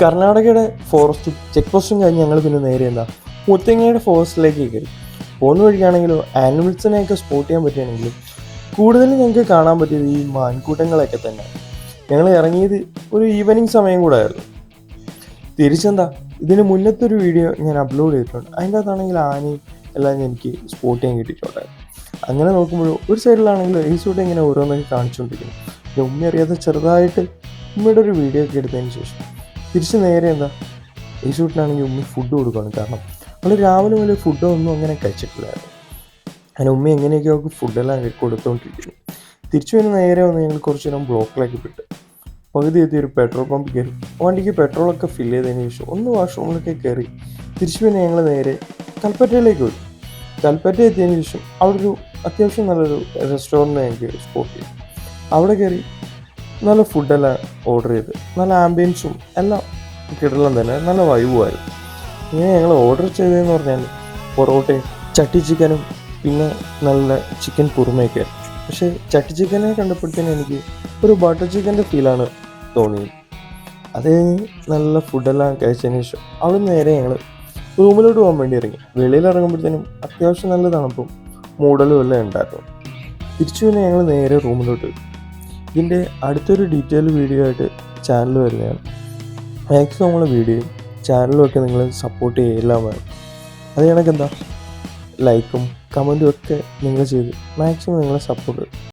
കർണാടകയുടെ ഫോറസ്റ്റും ചെക്ക് പോസ്റ്റും കഴിഞ്ഞ് ഞങ്ങൾ പിന്നെ നേരെ എന്താ മുത്തങ്ങയുടെ ഫോറസ്റ്റിലേക്ക് കയറി. പോകുന്ന വഴിക്കാണെങ്കിലും ആനിമൽസിനെയൊക്കെ സ്പോട്ട് ചെയ്യാൻ പറ്റുകയാണെങ്കിലും കൂടുതലും ഞങ്ങൾക്ക് കാണാൻ പറ്റിയത് ഈ മാൻകൂട്ടങ്ങളൊക്കെ തന്നെ. ഞങ്ങൾ ഇറങ്ങിയത് ഒരു ഈവനിങ് സമയം കൂടെ ആയിരുന്നു. തിരിച്ചെന്താ ഇതിന് മുന്നത്തെ ഒരു വീഡിയോ ഞാൻ അപ്ലോഡ് ചെയ്തിട്ടുണ്ട്. അതിന്റെ അകത്താണെങ്കിൽ ആനയും എല്ലാം എനിക്ക് സ്പോട്ട് ചെയ്യാൻ കിട്ടിയിട്ടുണ്ടായിരുന്നു. അങ്ങനെ നോക്കുമ്പോൾ ഒരു സൈഡിലാണെങ്കിൽ ഈ സൂട്ട് ഇങ്ങനെ ഓരോന്നൊക്കെ കാണിച്ചുകൊണ്ടിരിക്കുന്നു. പിന്നെ ഉമ്മ അറിയാതെ ചെറുതായിട്ട് ഉമ്മയുടെ ഒരു വീഡിയോ ഒക്കെ എടുത്തതിന് ശേഷം. തിരിച്ച് നേരെ എന്താ? ഈ സൂട്ടിനാണെങ്കിൽ ഉമ്മ ഫുഡ് കൊടുക്കുകയാണ് കാരണം നമ്മൾ രാവിലെ മുതൽ ഫുഡോ ഒന്നും അങ്ങനെ കഴിച്ചിട്ടില്ലായിരുന്നു. അങ്ങനെ ഉമ്മ എങ്ങനെയൊക്കെ അവർക്ക് ഫുഡെല്ലാം കൊടുത്തുകൊണ്ടിരിക്കുന്നു തിരിച്ചു വരുന്ന നേരെ വന്ന് ഞങ്ങൾ കുറച്ച് നേരം ബ്ലോക്കിലേക്ക് വിട്ട്. പകുതി എത്തി ഒരു പെട്രോൾ പമ്പ് കയറി. വണ്ടിക്ക് പെട്രോളൊക്കെ ഫില്ല് ചെയ്തതിന് ശേഷം ഒന്ന് വാഷ്റൂമിലൊക്കെ കയറി. തിരിച്ചു പിന്നെ ഞങ്ങൾ നേരെ കൽപ്പറ്റയിലേക്ക് പോയി. കൽപ്പറ്റ എത്തിയതിന് ശേഷം അവിടെ ഒരു അത്യാവശ്യം നല്ലൊരു റെസ്റ്റോറന്റ് ഞങ്ങൾക്ക് സ്പോട്ട് ചെയ്തു. അവിടെ കയറി നല്ല ഫുഡെല്ലാം ഓർഡർ ചെയ്ത്. നല്ല ആംബിയൻസും എല്ലാം കിടലം തന്നെ. നല്ല വൈബുമായിരുന്നു ഇങ്ങനെ ഞങ്ങൾ ഓർഡർ ചെയ്തതെന്ന് പറഞ്ഞാൽ പൊറോട്ടയും ചട്ടി ചിക്കനും പിന്നെ നല്ല ചിക്കൻ കുറുമയൊക്കെ പക്ഷേ ചട്ടി ചിക്കനെ കണ്ടപ്പോഴത്തേനും എനിക്ക് ഒരു ബട്ടർ ചിക്കന്റെ ഫീലാണ് തോന്നിയത്. അത് കഴിഞ്ഞ് നല്ല ഫുഡെല്ലാം കഴിച്ചതിന് ശേഷം അവിടെ നേരെ ഞങ്ങൾ റൂമിലോട്ട് പോകാൻ വേണ്ടി ഇറങ്ങി. വെളിയിൽ ഇറങ്ങുമ്പോഴത്തേനും അത്യാവശ്യം നല്ല തണുപ്പും മൂടലും എല്ലാം ഉണ്ടായിരുന്നു. തിരിച്ചു പിന്നെ ഞങ്ങൾ നേരെ റൂമിലോട്ട്. ഇതിന്റെ അടുത്തൊരു ഡീറ്റെയിൽ വീഡിയോ ആയിട്ട് ചാനൽ വരുന്നതാണ്. മാക്സിമം നമ്മളെ വീഡിയോയും ചാനലും ഒക്കെ നിങ്ങൾ സപ്പോർട്ട് ചെയ്യെല്ലാം വേണം. അത് കണക്കെന്താ? ലൈക്കും കമന്റും ഒക്കെ നിങ്ങൾ ചെയ്ത് മാക്സിമം നിങ്ങളെ സപ്പോർട്ട്